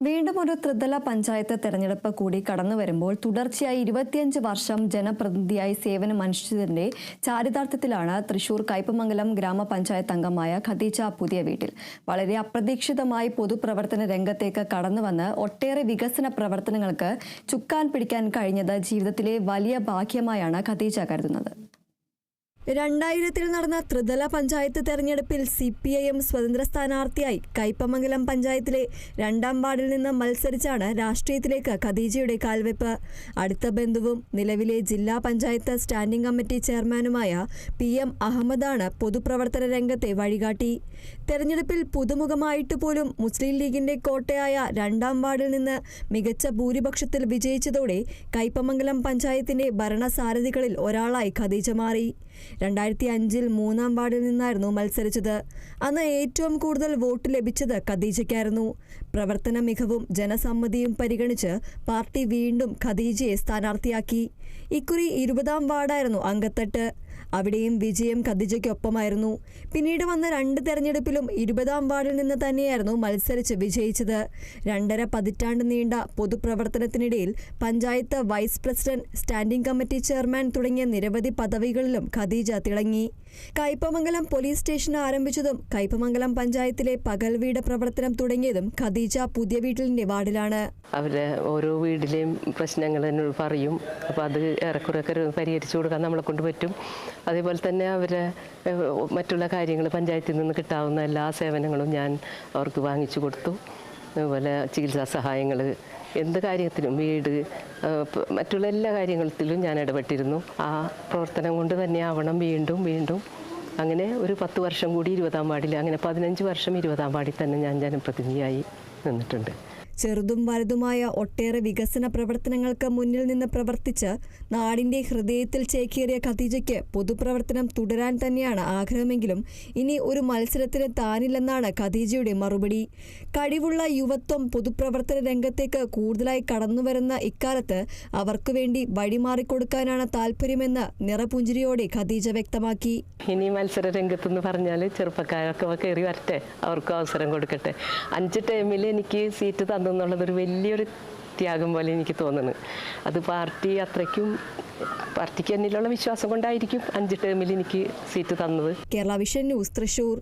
വീണ്ടും ഒരു ത്രിതല പഞ്ചായത്ത് തെരഞ്ഞെടുപ്പ് കൂടി കടന്നു വരുമ്പോൾ തുടർച്ചയായി ഇരുപത്തിയഞ്ച് വർഷം ജനപ്രതിനിധിയായി സേവനമനുഷ്ഠിച്ചതിന്റെ ചാരിതാർത്ഥ്യത്തിലാണ് തൃശൂർ കയ്പമംഗലം ഗ്രാമപഞ്ചായത്ത് അംഗമായ ഖദീജ പുതിയ വീട്ടിൽ. വളരെ അപ്രതീക്ഷിതമായി പൊതുപ്രവർത്തന രംഗത്തേക്ക് കടന്നുവന്ന് ഒട്ടേറെ വികസന പ്രവർത്തനങ്ങൾക്ക് ചുക്കാൻ പിടിക്കാൻ കഴിഞ്ഞത് ജീവിതത്തിലെ വലിയ ഭാഗ്യമായാണ് ഖദീജ കരുതുന്നത്. രണ്ടായിരത്തിൽ നടന്ന ത്രിതല പഞ്ചായത്ത് തെരഞ്ഞെടുപ്പിൽ സി പി ഐ എം സ്വതന്ത്ര സ്ഥാനാർത്ഥിയായി കയ്പമംഗലം പഞ്ചായത്തിലെ രണ്ടാം വാർഡിൽ നിന്ന് മത്സരിച്ചാണ് രാഷ്ട്രീയത്തിലേക്ക് ഖദീജയുടെ കാൽവെപ്പ്. അടുത്ത ബന്ധുവും നിലവിലെ ജില്ലാ പഞ്ചായത്ത് സ്റ്റാൻഡിംഗ് കമ്മിറ്റി ചെയർമാനുമായ പി എം അഹമ്മദാണ് പൊതുപ്രവർത്തന രംഗത്തെ വഴികാട്ടി. തെരഞ്ഞെടുപ്പിൽ പുതുമുഖമായിട്ട് പോലും മുസ്ലിം ലീഗിന്റെ കോട്ടയായ രണ്ടാം വാർഡിൽ നിന്ന് മികച്ച ഭൂരിപക്ഷത്തിൽ വിജയിച്ചതോടെ കയ്പമംഗലം പഞ്ചായത്തിന്റെ ഭരണസാരഥികളിൽ ഒരാളായി ഖദീജ മാറി. രണ്ടായിരത്തി അഞ്ചിൽ മൂന്നാം വാർഡിൽ നിന്നായിരുന്നു മത്സരിച്ചത്. അന്ന് ഏറ്റവും കൂടുതൽ വോട്ട് ലഭിച്ചത് ഖദീജയ്ക്കായിരുന്നു. പ്രവർത്തന മികവും ജനസമ്മതിയും പരിഗണിച്ച് പാർട്ടി വീണ്ടും ഖദീജയെ സ്ഥാനാർത്ഥിയാക്കി. ഇക്കുറി ഇരുപതാം വാർഡായിരുന്നു അങ്കത്തട്ട് അവിടെയും വിജയം ഖദിജയ്ക്കൊപ്പമായിരുന്നു പിന്നീട് വന്ന രണ്ട് തെരഞ്ഞെടുപ്പിലും ഇരുപതാം വാർഡിൽ നിന്ന് തന്നെയായിരുന്നു മത്സരിച്ച് വിജയിച്ചത്. രണ്ടര പതിറ്റാണ്ട് നീണ്ട പൊതുപ്രവർത്തനത്തിനിടയിൽ panchayat vice president standing committee chairman തുടങ്ങിയ നിരവധി പദവികളിലും ഖദീജ തിളങ്ങി. കയ്പമംഗലം പോലീസ് സ്റ്റേഷൻ ആരംഭിച്ചതും കയ്പമംഗലം പഞ്ചായത്തിലെ പകൽ വീട് പ്രവർത്തനം തുടങ്ങിയതും ഖദീജ പുതിയ വീട്ടിലിന്റെ വാർഡിലാണ്. അവരെ ഓരോ വീട്ടിലെയും പ്രശ്നങ്ങൾ പറയും. അപ്പോൾ അത് ഏറെക്കുറെയൊക്കെ പരിഹരിച്ചു കൊടുക്കാൻ നമ്മളെ കൊണ്ട് പറ്റും. അതേപോലെ തന്നെ അവരെ മറ്റുള്ള കാര്യങ്ങൾ പഞ്ചായത്തിൽ നിന്ന് കിട്ടാവുന്ന എല്ലാ സേവനങ്ങളും ഞാൻ അവർക്ക് വാങ്ങിച്ചു കൊടുത്തു. അതുപോലെ ചികിത്സാ സഹായങ്ങൾ എന്ത് കാര്യത്തിലും വീട് മറ്റുള്ള എല്ലാ കാര്യങ്ങളിലും ഞാൻ ഇടപെട്ടിരുന്നു. ആ പ്രവർത്തനം കൊണ്ട് തന്നെ ആവണം വീണ്ടും വീണ്ടും. അങ്ങനെ ഒരു പത്ത് വർഷം കൂടി ഇരുപതാം വാർഡിൽ അങ്ങനെ പതിനഞ്ച് വർഷം ഇരുപതാം വാർഡിൽ തന്നെ ഞാൻ ജനപ്രതിനിധിയായി നിന്നിട്ടുണ്ട്. ചെറുതും വലുതുമായ ഒട്ടേറെ വികസന പ്രവർത്തനങ്ങൾക്ക് മുന്നിൽ നിന്ന് പ്രവർത്തിച്ച് നാടിന്റെ ഹൃദയത്തിൽ ചേക്കേറിയ ഖദീജയ്ക്ക് പൊതുപ്രവർത്തനം തുടരാൻ തന്നെയാണ് ആഗ്രഹമെങ്കിലും ഇനി ഒരു മത്സരത്തിന് താനില്ലെന്നാണ് ഖദീജയുടെ മറുപടി. കഴിവുള്ള യുവത്വം പൊതുപ്രവർത്തന രംഗത്തേക്ക് കൂടുതലായി കടന്നുവരുന്ന ഇക്കാലത്ത് അവർക്കു വേണ്ടി വഴിമാറിക്കൊടുക്കാനാണ് താല്പര്യമെന്ന് നിറപുഞ്ചിരിയോടെ ഖദീജ വ്യക്തമാക്കി. ഇനി മത്സര രംഗത്തെന്ന് പറഞ്ഞാൽ ചെറുപ്പക്കാരൊക്കെ കയറി വരട്ടെ. അവർക്കും അവസരം കൊടുക്കട്ടെ. അഞ്ച് ടൈമിൽ എനിക്ക് സീറ്റ് തന്നു. എന്നുള്ളതൊരു വലിയൊരു ത്യാഗം പോലെ എനിക്ക് തോന്നുന്നു. അത് പാർട്ടി അത്രയ്ക്കും പാർട്ടിക്ക് എന്നിലുള്ള വിശ്വാസം കൊണ്ടായിരിക്കും അഞ്ച് ടേമിൽ എനിക്ക് സീറ്റ് തന്നത്. Kerala vision news Thrissur.